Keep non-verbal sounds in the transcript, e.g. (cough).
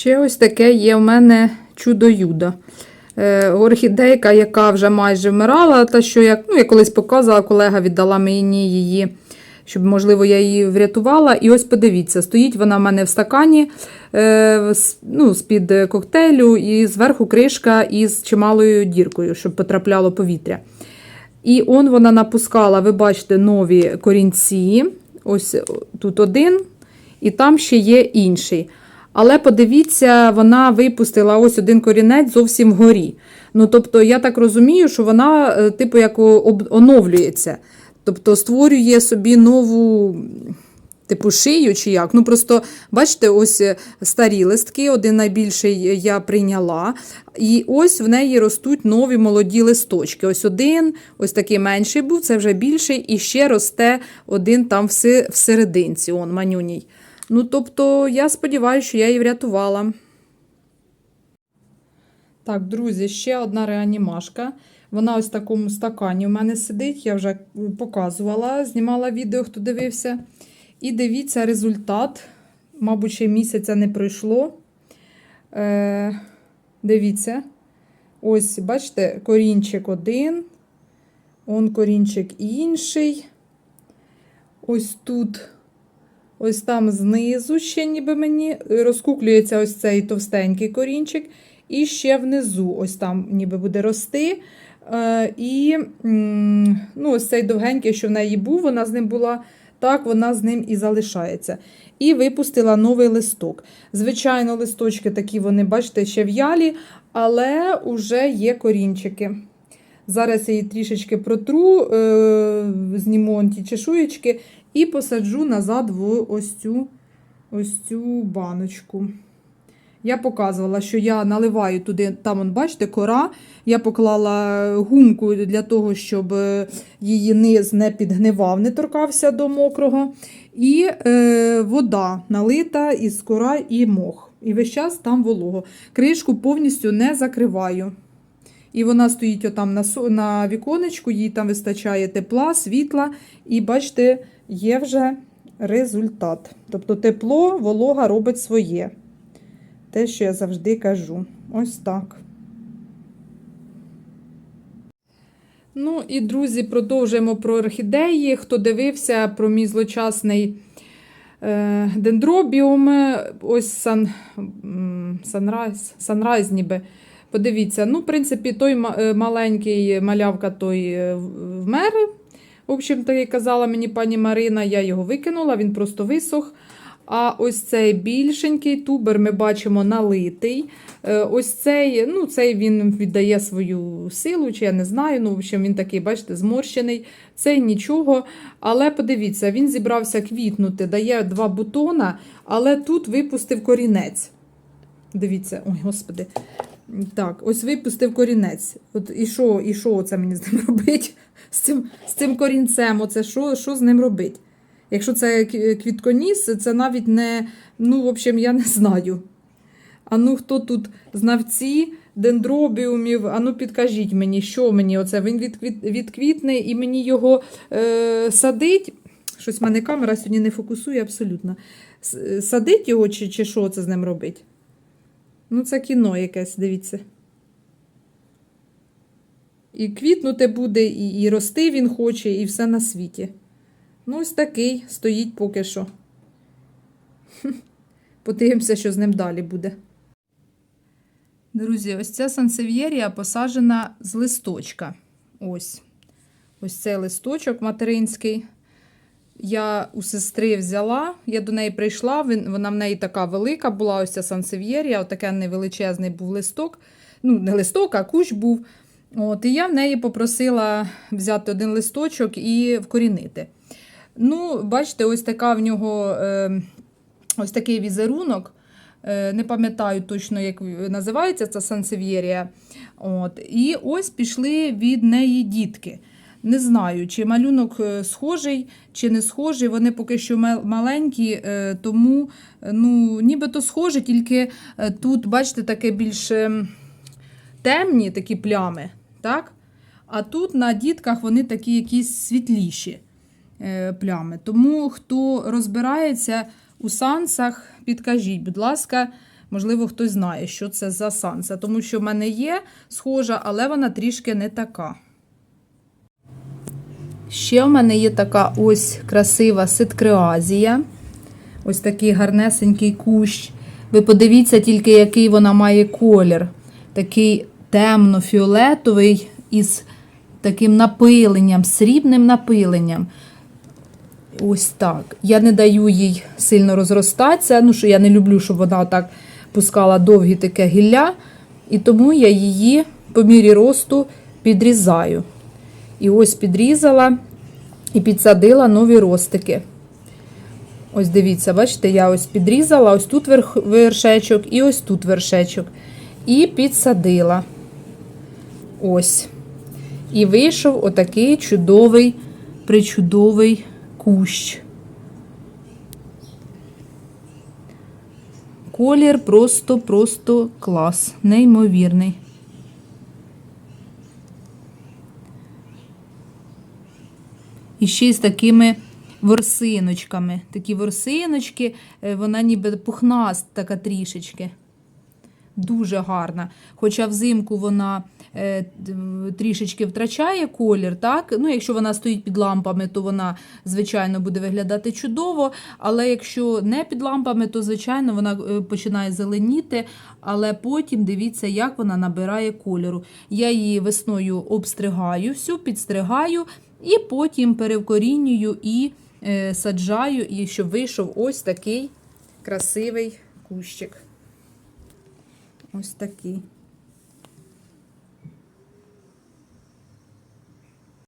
Ще ось таке є в мене чудо-юдо. Е, орхідейка, яка вже майже вмирала, та що як, ну, я колись показувала, колега віддала мені її, щоб, можливо, я її врятувала. І ось подивіться, стоїть вона в мене в стакані е, ну, з-під коктейлю, і зверху кришка із чималою діркою, щоб потрапляло повітря. І он вона напускала, ви бачите, нові корінці. Ось тут один, і там ще є інший. Але подивіться, вона випустила ось один корінець зовсім вгорі. Ну, тобто, я так розумію, що вона, е, типу, як оновлюється. Тобто створює собі нову, типу, шию чи як. Ну, просто, бачите, ось е, старі листки, один найбільший я прийняла. І ось в неї ростуть нові молоді листочки. Ось один, ось такий менший був, це вже більший, і ще росте один там всерединці, он манюній. Ну, тобто, я сподіваюся, що я її врятувала. Так, друзі, ще одна реанімашка. Вона ось в такому стакані у мене сидить. Я вже показувала, знімала відео, хто дивився. І дивіться результат. Мабуть, ще місяця не пройшло. Е, дивіться. Ось, бачите, корінчик один. Он корінчик інший. Ось тут Ось там знизу ще ніби мені розкуклюється ось цей товстенький корінчик. І ще внизу, ось там ніби буде рости. Е, і ну, ось цей довгенький, що в неї був, вона з ним була, так вона з ним і залишається. І випустила новий листок. Звичайно, листочки такі, вони, бачите, ще в'ялі, але вже є корінчики. Зараз я її трішечки протру, е, зніму ті чешуєчки і посаджу назад в ось цю, ось цю баночку. Я показувала, що я наливаю туди, там, он, бачите, кора. Я поклала гумку для того, щоб е, її низ не підгнивав, не торкався до мокрого. І е, вода налита із кора і мох. І весь час там волого. Кришку повністю не закриваю. І вона стоїть отам на, на віконечку, їй там вистачає тепла, світла, і бачите, є вже результат. Тобто тепло, волога робить своє. Те, що я завжди кажу. Ось так. Ну і, друзі, продовжуємо про орхідеї. Хто дивився про мій злочасний е, дендробіум, ось сан, санрайз, санрайз ніби. Подивіться, ну, в принципі, той е, маленький малявка той е, вмер. В общем, так і казала мені пані Марина, я його викинула, він просто висох. А ось цей більшенький тубер ми бачимо налитий. Е, Ось цей, ну, цей він віддає свою силу, чи я не знаю. Ну, в общем, він такий, бачите, зморщений. Цей нічого. Але подивіться, він зібрався квітнути, дає два бутона, але тут випустив корінець. Дивіться, ой, господи. Так, ось випустив корінець. От і що, і що оце мені з ним (laughs) робить? З цим, з цим корінцем, оце що, що з ним робить? Якщо це квітконіс, це навіть не, ну, в общем, я не знаю. А ну, хто тут знавці дендробіумів? А ну підкажіть мені, що мені оце? Він відквіт, відквітне і мені його е, садить. Щось в мене камера сьогодні не фокусує абсолютно. Садить його чи, чи що це з ним робить? Ну, це кіно якесь, дивіться. І квітнути буде, і, і рости він хоче, і все на світі. Ну, ось такий стоїть поки що. (laughs) Подивимося, що з ним далі буде. Друзі, ось ця сансев'єрія посаджена з листочка. Ось. Ось цей листочок материнський. Я у сестри взяла, я до неї прийшла, вона в неї така велика була, ось ця сансев'єрія, отакий невеличезний був листок. Ну, не листок, а кущ був. От, і я в неї попросила взяти один листочок і вкорінити. Ну, бачите, ось така в нього е, ось такий візерунок. Е, не пам'ятаю точно, як називається ця сансев'єрія. І ось пішли від неї дітки. Не знаю, чи малюнок е, схожий, чи не схожий. Вони поки що мал- маленькі, е, тому е, ну, нібито схожі, тільки тут, бачите, таке більш ем, темні такі плями. Так? А тут на дітках вони такі якісь світліші плями. Тому хто розбирається у сансах, підкажіть, будь ласка, Можливо, хтось знає, що це за санса, тому що в мене є схожа, але вона трішки не така. Ще в мене є така ось красива ситкреазія. Ось такий гарнесенький кущ. Ви подивіться тільки, який вона має колір. Такий темно-фіолетовий із таким напиленням, срібним напиленням. Ось так. Я не даю їй сильно розростатися. Ну, що я не люблю, щоб вона так пускала довгі таке гілля. І тому я її по мірі росту підрізаю. І ось підрізала і підсадила нові ростики. Ось дивіться, бачите, я ось підрізала, ось тут вершечок і ось тут вершечок. І підсадила. Ось. І вийшов отакий чудовий, причудовий кущ. Колір просто-просто клас, неймовірний. І ще й з такими ворсиночками. Такі ворсиночки, е, вона ніби пухнаста така трішечки. Дуже гарна. Хоча взимку вона е, трішечки втрачає колір, так? Ну, якщо вона стоїть під лампами, то вона, звичайно, буде виглядати чудово. Але якщо не під лампами, то, звичайно, вона е, починає зеленіти. Але потім дивіться, як вона набирає кольору. Я її весною обстригаю, всю підстригаю, і потім перевкорінюю і е, саджаю, і щоб вийшов ось такий красивий кущик. Ось такий.